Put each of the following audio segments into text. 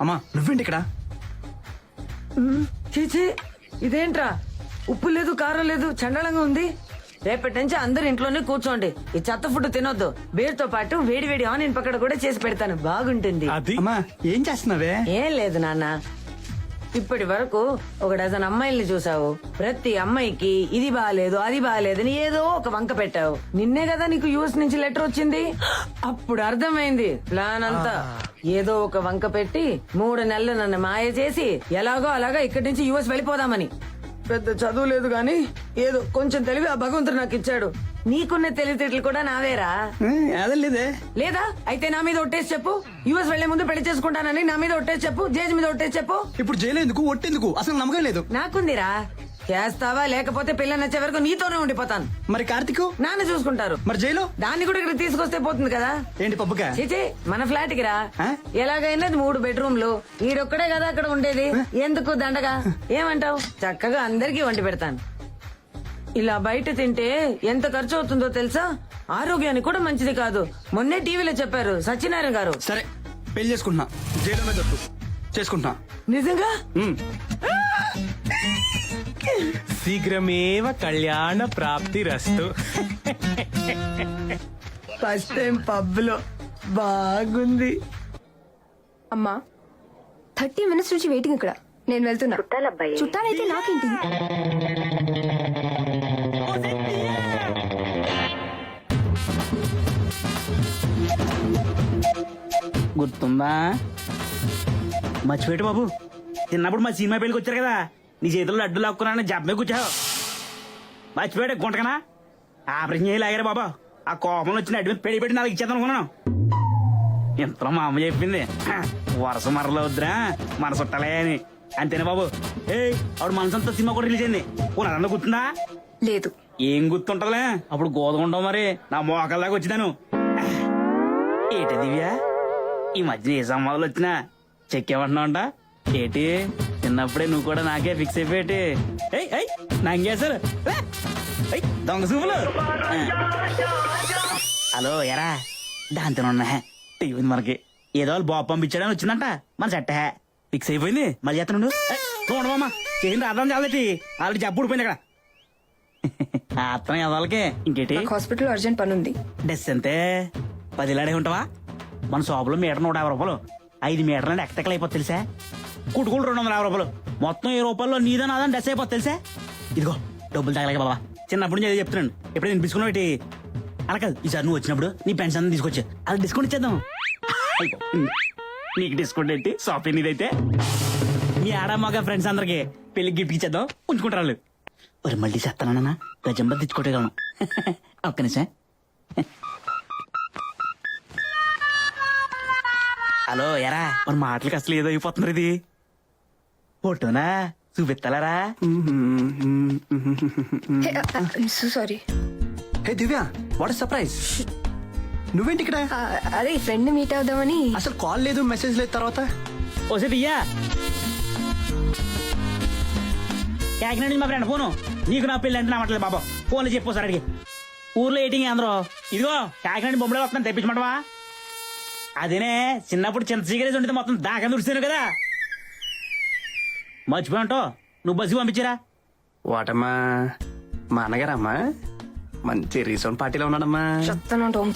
అమ్మా నువ్వేంటి ఇక్కడ? చీచి ఇదేంట్రా? ఉప్పు లేదు కారం లేదు చండాలంగా ఉంది. రేపటి నుంచి అందరు ఇంట్లోనే కూర్చోండి. ఈ చెత్త ఫుడ్ తినొద్దు. బీర్తో పాటు వేడి వేడి ఆనియన్ పక్కడ కూడా చేసి పెడతాను. బాగుంటుంది. అది? అమ్మా ఏం చేస్తున్నావే? ఏం లేదు నాన్న. ఇప్పటి వరకు ఒక డజన్ అమ్మాయిల్ని చూసావు. ప్రతి అమ్మాయికి ఇది బాగాలేదు అది బాగాలేదని ఏదో ఒక వంక పెట్టావు. నిన్నే కదా నీకు యూఎస్ నుంచి లెటర్ వచ్చింది? అప్పుడు అర్థమైంది ప్లాన్ అంతా. ఏదో ఒక వంక పెట్టి మూడు నెలలు నన్ను మాయ చేసి ఎలాగో అలాగా ఇక్కడి నుంచి యూఎస్ వెళ్ళిపోదామని. పెద్ద చదువు లేదు గాని ఏదో కొంచెం తెలివి ఆ భగవంతుడు నాకు ఇచ్చాడు. నీకున్న తెలివితేటలు కూడా నావేరా? అదలేదే లేదా? అయితే నా మీద ఒట్టేసి చెప్పు. యుఎస్ వెళ్ళే ముందు పెళ్ళి చేసుకుంటానని నా మీద ఒట్టేసి చెప్పు. జేజ్ మీద ఒట్టేసి చెప్పు. ఇప్పుడు జైలు ఎందుకు? ఒట్టెందుకు? అసలు నమ్మకం లేదు. నాకుందిరా. చేస్తావా లేకపోతే పిల్ల నచ్చే వరకు నీతోనే ఉండిపోతాను. మరి కార్తీక్? నాన్న చూసుకుంటారు. మరి జైలు? దాన్ని కూడా ఇక్కడ తీసుకొస్తే పోతుంది కదా. ఏంటి పప్పుగా చీచి మన ఫ్లాట్కి రా? ఎలాగైనా మూడు బెడ్రూమ్లు. ఈడొక్కడే కదా అక్కడ ఉండేది. ఎందుకు దండగా? ఏమంటావు? చక్కగా అందరికీ వండి పెడతాను. ఇలా బయట తింటే ఎంత ఖర్చు అవుతుందో తెలుసా? ఆరోగ్యానికి కూడా మంచిది కాదు. మొన్నే టీవీలో చెప్పారు సత్యనారాయణ గారు. సరే పెళ్ళి చేసుకుంటున్నా. జైలు మీద. చేసుకుంటున్నా. నిజంగా. శీఘ్రమేవ కళ్యాణ ప్రాప్తి రస్తు. ఫస్ట్ టైం పబ్లో బాగుంది. అమ్మా థర్టీ మినిట్స్ నుంచి వెయిటింగ్ ఇక్కడ. నేను వెళ్తున్నా. చుట్టాలైతే నాకేంటి? గుర్తుందా? మర్చిపోయాడు బాబు. చిన్నప్పుడు మా సినిమా పెళ్ళికి వచ్చారు కదా. నీ చేతుల్లో అడ్డు లాక్కున్నాను జబ్బే కూర్చావు మర్చిపోయాడు గుంటకనా? ఆపరేషన్ చేయాలి లాగారు బాబా. ఆ కోపంలో వచ్చిన అడ్డు మీద పెట్టి నాకు ఇచ్చేద్దాం అనుకున్నాను. ఇంతలో మా అమ్మ చెప్పింది వరుస మరలో వద్దురా మన చుట్టాలే అని. అంతేనా బాబు? ఏయ్ ఆవిడ మనసంతా సినిమా కూడా రిలీజ్ అయింది. అదంతా గుర్తుందా? లేదు. ఏం గుర్తుంటలే అప్పుడు గోదగుంటావు మరి. నా మోకాళ్ళదాకా వచ్చినాను ఏటి దివ్య? ఈ మధ్య ఏ సంవాదాలు వచ్చినా చెక్కేమంటున్నావంట? ఏటి? చిన్నప్పుడే నువ్వు కూడా నాకే ఫిక్స్ అయిపోయేటి. ఏయ్ ఏయ్ నంగేశారు. దొంగ చూపులు. ఆ. హలో ఎరా దాంతో ఉన్నా. టీవీ మనకి. ఏదో వాళ్ళు బాబు పంపించాడని వచ్చిందంట. మన సెట్ ఫిక్స్ అయిపోయింది. మళ్ళీ చేస్తాను చూడమమ్మా చేసిన అర్థం చాలటి ఆల్రెడీ జబ్బు ఊడిపోయింది అక్కడ. అర్థం ఎదలకి ఇంకేటి? నాకు హాస్పిటల్ అర్జెంట్ పని ఉంది. డెస్ అంతే పదిలాడే ఉంటావా? మన షాపులో మీటర్ నూట యాభై రూపాయలు. ఐదు మీటర్లు అంటే అయిపోతుంది తెలుసా? కుటుకులు రెండు వందల యాభై రూపాయలు. మొత్తం ఈ రూపాయల్లో నీదో నాదని డెస్ అయిపోతుంది తెలుసా? ఇదిగో డబ్బులు తగలక బాబా చిన్నప్పుడు నుంచి చెప్తున్నాను. ఎప్పుడైతే వినిపించుకున్నావు ఏంటి? అలా కాదు ఈసారి నువ్వు వచ్చినప్పుడు నీ పెన్షన్ తీసుకొచ్చా. అది డిస్కౌంట్ ఇచ్చేద్దాం. నీకు డిస్కౌంట్ ఏంటి? షాపింగ్ ఇదైతే మీ ఆడ మగ ఫ్రెండ్స్ అందరికి పెళ్ళి గిఫ్ట్ ఇచ్చేద్దాం. ఉంచుకుంటారు వాళ్ళు? మరి మళ్ళీ చేస్తానన్నా గజంబర్ తెచ్చుకోవటం ఒక్క నిమిషం. హలో ఎరా? మన మాటలకి అసలు ఏదో అయిపోతున్నారు ఇది. ఫోటోనా? చూపిస్తారా sorry. Hey Divya what surprise నువ్వేంటి ఇక్కడ? అదే ఫ్రెండ్ మీట్ అవుదామని. అసలు కాల్ లేదు మెసేజ్ లేదు తర్వాత? ఓసే దియ్యా కాకినాడ నుంచి మా ఫ్రెండ్ ఫోను. నీకు నా పెళ్ళి అంటే నా మాటలేదు బాబా. ఫోన్లో చెప్పు సార్ అడిగి. ఊర్లో ఏటింగ్ అందరూ? ఇదిగో కాకినాడ బొమ్మలో వస్తాను తెప్పించమంటవా? అదేనే చిన్నప్పుడు చింత సిగరేజ్ ఉంటే మొత్తం దాకా దుడిచాను కదా. మర్చిపోయి ఉంటావు నువ్వు బస్సు పంపించారా. వాటమ్మా మా అన్నగారమ్మా మంచి రీసౌండ్ పార్టీలో ఉన్నాడమ్మా. చెప్తాను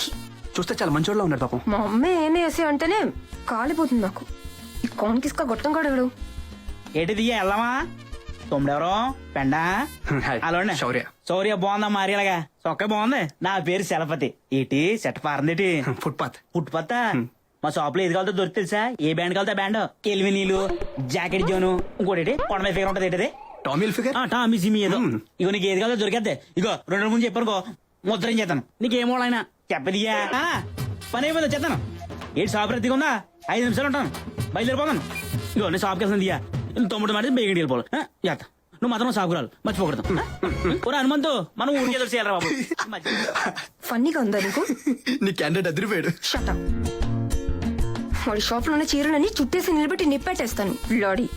చూస్తే చాలా మంచోళ్ళ ఉన్నాడు పాపం. మా అమ్మ ఏం చేసి అంటేనే కాలిపోతుంది నాకు ఈ కోన్ కిస్క గొట్టం కాడగడు ఏటి దియ్యా వెళ్దామా తొమ్మిదెవరో పెండా? హాయ్. అలానే శౌర్య. శౌర్య బాగుందా మారేలాగా చొక్క బాగుంది? నా పేరు శలపతి. ఏటి? Set పారిందేటి footpath. పుట్టుపత్త మా షాప్లో ఏది కావాలో దొరికి తెలుసా? ఏ బ్యాండ్ కావాలో బ్యాండ్? ఎల్వి నీళ్ళు జాకెట్ జోను ఇంకోటి కొండ మీద ఫిగర్ ఉంటది ఏంటది? టామిల్ ఫిగర్ ఆ, టామీ సిమి ఏదో. ఇగో నీకు ఏది కావాలో దొరికేద్దే? ఇగో రెండు ముందు చెప్పానుకో. ముద్రం చేస్తాను. నీకేమోడైనా చెప్పదియా. ఆ, పని అయిపోయింది చేస్తాను ఏంటి షాప్ రద్దీగా ఉందా? ఐదు నిమిషాలు ఉంటాను. బయలుదేరిపోతాను. ఇగో నేను షాప్కి వెళ్తాను దియా తొమ్మిది మాట బేగడి వెళ్ళిపోవాలి ఆ, చేస్తా నువ్వు మాత్రం రావాలి. మర్చిపోకూడదు. ఆ? ఒరే హనుమంతు మనం ఊరికే చేయాలి బాబు. ఫన్నీగా ఉందా నీకు? నీ క్యాండిడేట్ అదిరిపోయాడు. షట వాడి షాప్లోనే చీరలని చుట్టేసి నిలబెట్టి నిప్పెట్టేస్తాను. లాడీ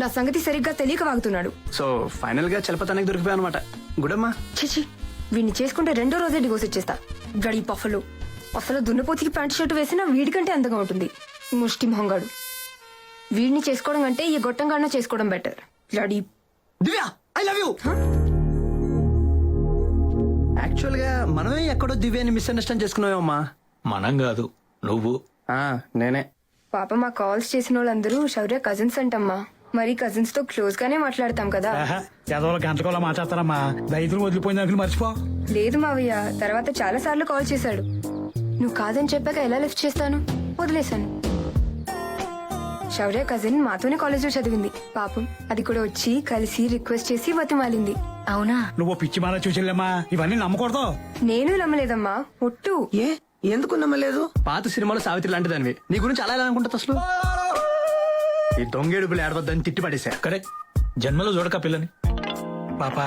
నా సంగతి సరిగ్గా తెలియక వాగుతున్నాడు. సో ఫైనల్గా చలపతానికి దొరికిపోయా అనమాట గుడమ్మా. చిచి వీడిని చేసుకుంటే రెండో రోజే డివోర్స్ ఇచ్చేస్తా. గడి పఫలు. అసలు దున్నపోతికి ప్యాంట్ షర్ట్ వేసినా వీడికంటే అందంగా ఉంటుంది. ముష్టి మొహంగాడు. వీడిని చేసుకోవడం కంటే ఈ గొట్టం కన్నా చేసుకోవడం better. లడీ. Divya I love you. యాక్చువల్గా మనమే ఎక్కడో దివ్యాని మిస్అండర్స్టాండ్ చేసుకున్నామమ్మా మనం కాదు నువ్వు. నేనే. పాప మా కాల్స్ చేసిన వాళ్ళందరూ శౌర్య కజిన్స్ అంటమ్మా. మరి కజిన్స్తో క్లోజ్ గానే మాట్లాడతాం కదా. చదవాలి గంటకోలా మాట్లాడతారమ్మా. రైతులు వదిలిపోయిన దానికి మర్చిపో. లేదు మావయ్య తర్వాత చాలా సార్లు కాల్ చేశాడు. నువ్వు కాదని చెప్పాక ఎలా లిఫ్ట్ చేస్తాను? వదిలేశాను. శౌర్య కజిన్ మాతోనే కాలేజ్లో చదివింది. పాపం అది కూడా వచ్చి కలిసి రిక్వెస్ట్ చేసి బతిమాలింది. అవునా? నువ్వు పిచ్చి మాల చూసిల్లమ్మా ఇవన్నీ నమ్మకూడదు. నేను నమ్మలేదమ్మా ఒట్టు. ఏ? ఎందుకు నమ్మలేదు? పాత సినిమాలో సావిత్రి లాంటిదానివి. నీ గురించి అలా ఎలా అనుకుంటా అసలు? ఈ దొంగేడుపులు ఏడవద్దని తిట్టి పడేశా కరెక్ట్. జన్మలో చూడక పిల్లని. పాప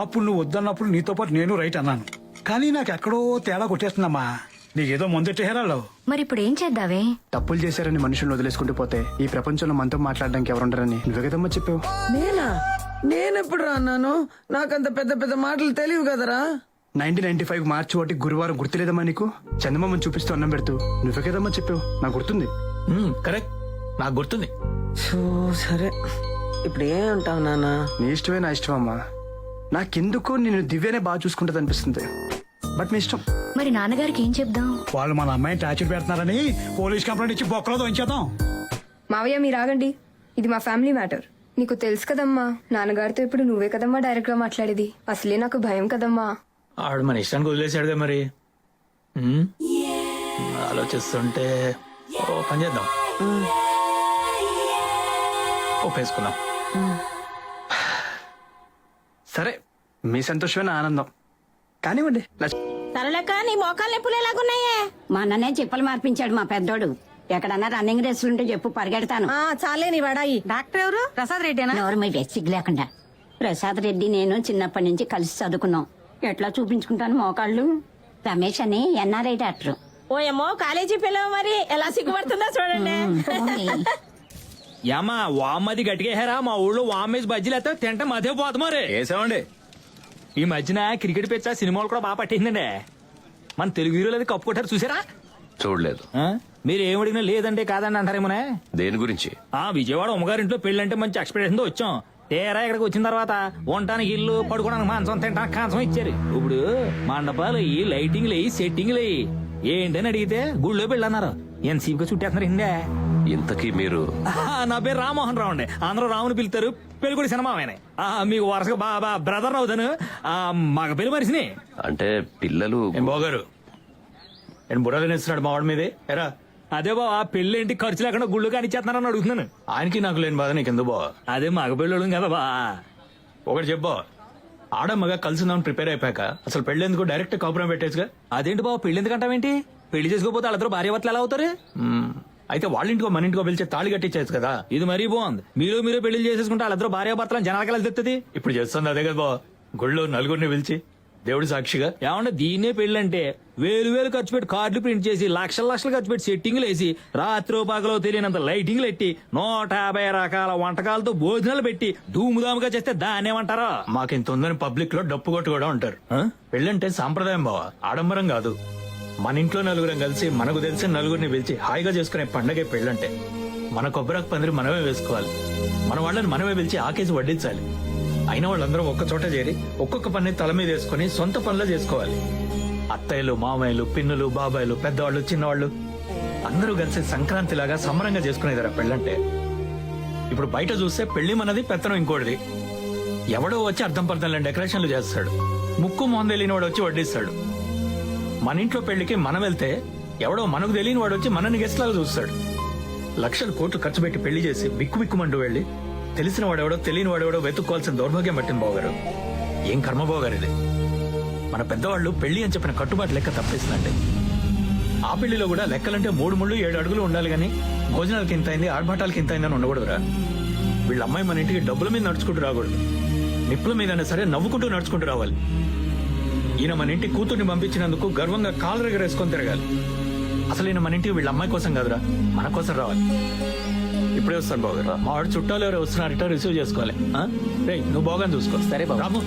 అప్పుడు నువ్వు వద్దన్నప్పుడు నీతో పాటు నేను రైట్ అన్నాను. కానీ నాకు ఎక్కడో తేడా కొట్టేస్తుందమ్మా. నీకేదో ముందెట్టి హేరాలో మరి ఇప్పుడు ఏం చేద్దావే? తప్పులు చేశారని మనుషులను వదిలేసుకుంటూ పోతే ఈ ప్రపంచంలో మనతో మాట్లాడడానికి ఎవరుండరని నువ్వే కదమ్మా చెప్పావు. నేనా? నేనెప్పుడు రా అన్నాను? నాకంత పెద్ద పెద్ద మాటలు తెలియవు కదరా? నైన్టీన్ నైన్టీ ఫైవ్ మార్చి ఒకటి గురువారం గుర్తులేదమ్మా నీకు? చందమామని చూపిస్తూ అన్నం పెడుతూ. నువ్వే కదమ్మా చెప్పావు. నాకు గుర్తుంది. కరెక్ట్ నాకు గుర్తుంది. సో సరే. ఇప్పుడు ఏమంటావు నాన్న? నీ ఇష్టమే నా ఇష్టం అమ్మా. నాకెందుకో నేను దివ్యనే బాగా చూసుకుంటది అనిపిస్తుంది బట్ మీ ఇష్టం. మరి నాన్నగారికి ఏం చెప్దాం? వాళ్ళు మన అమ్మాయిని టార్చర్ పెడుతున్నారని పోలీస్ కంప్లైంట్ ఇచ్చి బొక్కలో దొంచేద్దాం మావయ్య మీరు ఆగండి. ఇది మా ఫ్యామిలీ మ్యాటర్. నీకు తెలుసు కదమ్మా నాన్నగారితో ఇప్పుడు నువ్వే కదమ్మా డైరెక్ట్గా మాట్లాడేది. అసలే నాకు భయం కదమ్మా. ఆడు మన ఇష్టానికి వదిలేసాడుగా మరి. ఉమ్, ఆలోచిస్తుంటే ఓ పని చేద్దాం. ఒప్పేసుకుందాం. సరే మీ సంతోషమే నా ఆనందం. కానివ్వండి లక్ష్మి. తరలక నీ మోకాలు నొప్పులు ఎలాగున్నాయే? మా అన్ననే చెప్పులు మార్పించాడు మా పెద్దోడు. ఎక్కడన్నా రన్నింగ్ రేసులుంటే చెప్పు పరిగెడతాను. చాలే నీ వడాయి. డాక్టర్ ఎవరు? ప్రసాద్ రెడ్డేనా? నోరు మీ వెచ్చిగ్ లేకుండా. ప్రసాద్ రెడ్డి నేను చిన్నప్పటి నుంచి కలిసి చదువుకున్నాం. ఎట్లా చూపించుకుంటాను మోకాళ్ళు? రమేష్ అని ఎన్ఆర్ఐ డాక్టర్. ఓయమ్మో కాలేజీ పిల్లవ మరి ఎలా సిగ్గుపడుతుందో చూడండి. ఏమా వామ్మది గట్టిగేహారా మా ఊళ్ళో వామ్మేసి బజ్జీలు అయితే తింటే మధ్య పోదు మరి. వేసామండి ఈ మధ్యన క్రికెట్ పిచ్చ సినిమాలు కూడా బాగా పట్టిందండి. మన తెలుగు హీరోలు అది కప్పు కొట్టారు చూసారా? చూడలేదు. ఆ? మీరు అడిగినా లేదంటే కాదండి అంటారేమోనే? దేని గురించి? ఆ విజయవాడ ఉమ్మగారింట్లో పెళ్ళంటే మంచి ఎక్స్పెక్టేషన్తో వచ్చాం. తీరా ఇక్కడికి వచ్చిన తర్వాత ఉండటానికి ఇల్లు పడుకోవడానికి మాంసం తినడానికి కాంసం ఇచ్చారు. ఇప్పుడు మండపాలు అయ్యి లైటింగ్లు అయ్యి సెట్టింగ్లు అయ్యి ఏంటని అడిగితే గుళ్ళో పెళ్ళి అన్నారు. ఎంతసేపుగా చుట్టేస్తున్నారు హిందే ఇంతకీ మీరు? నా పేరు రామ్మోహన్ రావు అండి. అందరూ రాముని పిలుతారు. పెళ్ళి కూడా సినిమా ఆయన. మీకు వరుసగా బాబా బ్రదర్ అవుతాను. ఆ, మగ పెళ్ళి మనిషిని. అంటే పిల్లలు బాగారు నేను బుర్ర తినేస్తున్నాడు మా వాడి మీదే? ఎరా. అదే బాబా పెళ్ళి ఏంటి? ఖర్చు లేకుండా గుళ్ళు కానిచ్చేస్తున్నారని అడుగుతున్నాను. ఆయనకి నాకు లేని బాధ నీకు బావ? అదే మగ పెళ్ళోడు కదా బా ఒకటి చెప్పా ఆడ మగ కలిసిందామని ప్రిపేర్ అయిపోయాక అసలు పెళ్ళేందుకు డైరెక్ట్ కాపురం పెట్టేసుగా? అదేంటి బాబు పెళ్ళి ఎందుకంటావేంటి పెళ్ళి చేసుకోపోతే వాళ్ళిద్దరు భార్య భర్తలు ఎలా అవుతారు? మ్మ్. అయితే వాళ్ళ ఇంటికో మన ఇంటికో పిలిచే తాళి కట్టించేది కదా? ఇది మరీ బాగుంది. మీరు మీరు పెళ్ళి చేసేసుకుంటే వాళ్ళిద్దరు భార్య భర్తలను జనాలకి ఎలా ఇప్పుడు చేస్తుంది అదే కదా బావ. గుళ్ళో నలుగురిని పిలిచి దేవుడి సాక్షిగా? ఏమంటే దీన్నే పెళ్ళి అంటే వేలు వేలు ఖర్చు పెట్టి కార్డులు ప్రింట్ చేసి లక్షల లక్షలు ఖర్చు పెట్టి సెట్టింగ్లు వేసి రాత్రి పగలో తెలియనంత లైటింగ్లు పెట్టి నూట యాభై రకాల వంటకాలతో భోజనాలు పెట్టి ధూముధాముగా చేస్తే దాన్నేమంటారా మాకింత ఉందని పబ్లిక్లో డప్పు కొట్టు కూడా ఉంటారు పెళ్ళంటే సాంప్రదాయం బావ ఆడంబరం కాదు. మన ఇంట్లో నలుగురం కలిసి మనకు తెలిసిన నలుగురిని పిలిచి హాయిగా చేసుకునే పండగే పెళ్ళంటే. మన కొబ్బరికి పందిరి మనమే వేసుకోవాలి. మన వాళ్ళని మనమే పిలిచి ఆకేసి వడ్డించాలి. అయిన వాళ్ళందరూ ఒక్క చోట చేరి ఒక్కొక్క పని తల మీద వేసుకుని సొంత పనులు చేసుకోవాలి. అత్తయ్యలు మామయ్యలు పిన్నులు బాబాయ్లు పెద్దవాళ్ళు చిన్నవాళ్ళు అందరూ కలిసి సంక్రాంతి లాగా సంబరంగా చేసుకునేదారా పెళ్ళంటే? ఇప్పుడు బయట చూస్తే పెళ్ళి మనది పెత్తనం ఇంకోటిది. ఎవడో వచ్చి అర్థం పర్థంలో డెకరేషన్లు చేస్తాడు. ముక్కు మొహం తెలియని వాడు వచ్చి వడ్డిస్తాడు. మన ఇంట్లో పెళ్ళికి మనం వెళ్తే ఎవడో మనకు తెలియని వాడు వచ్చి మనని గెస్ట్ లాగా చూస్తాడు. లక్షలు కోట్లు ఖర్చు పెట్టి పెళ్ళి చేసి బిక్కు బిక్కుమంటూ వెళ్ళి తెలిసిన వాడెవడో తెలియని వాడెవడో వెతుక్కోవాల్సిన దౌర్భాగ్యం పట్టింది బావగారు. ఏం కర్మ బావగారు ఇది? మన పెద్దవాళ్ళు పెళ్ళి అని చెప్పిన కట్టుబాటు లెక్క తప్పేసిందండి. ఆ పెళ్ళిలో కూడా లెక్కలంటే మూడు ముళ్ళు ఏడు అడుగులు ఉండాలి కానీ భోజనాలకి ఇంత అయింది ఆర్భాటాలకి ఇంత అయిందని ఉండకూడదురా. వీళ్ళ అమ్మాయి మన ఇంటికి డబ్బుల మీద నడుచుకుంటూ రాకూడదు. నిప్పుల మీదైనా సరే నవ్వుకుంటూ నడుచుకుంటూ రావాలి. ఈయన మన ఇంటి కూతుర్ని పంపించినందుకు గర్వంగా కాలు ఎగరేసుకొని తిరగాలి. అసలు ఈయన మన ఇంటికి వీళ్ళ అమ్మాయి కోసం కాదురా మన కోసం రావాలి. ఇప్పుడే వస్తాను బాగా మా వాడు చుట్టాలు ఎవరు వస్తున్నారట రిసీవ్ చేసుకోవాలి? రేయ్ నువ్వు బాగా చూసుకో. సరే బాబు. రాము.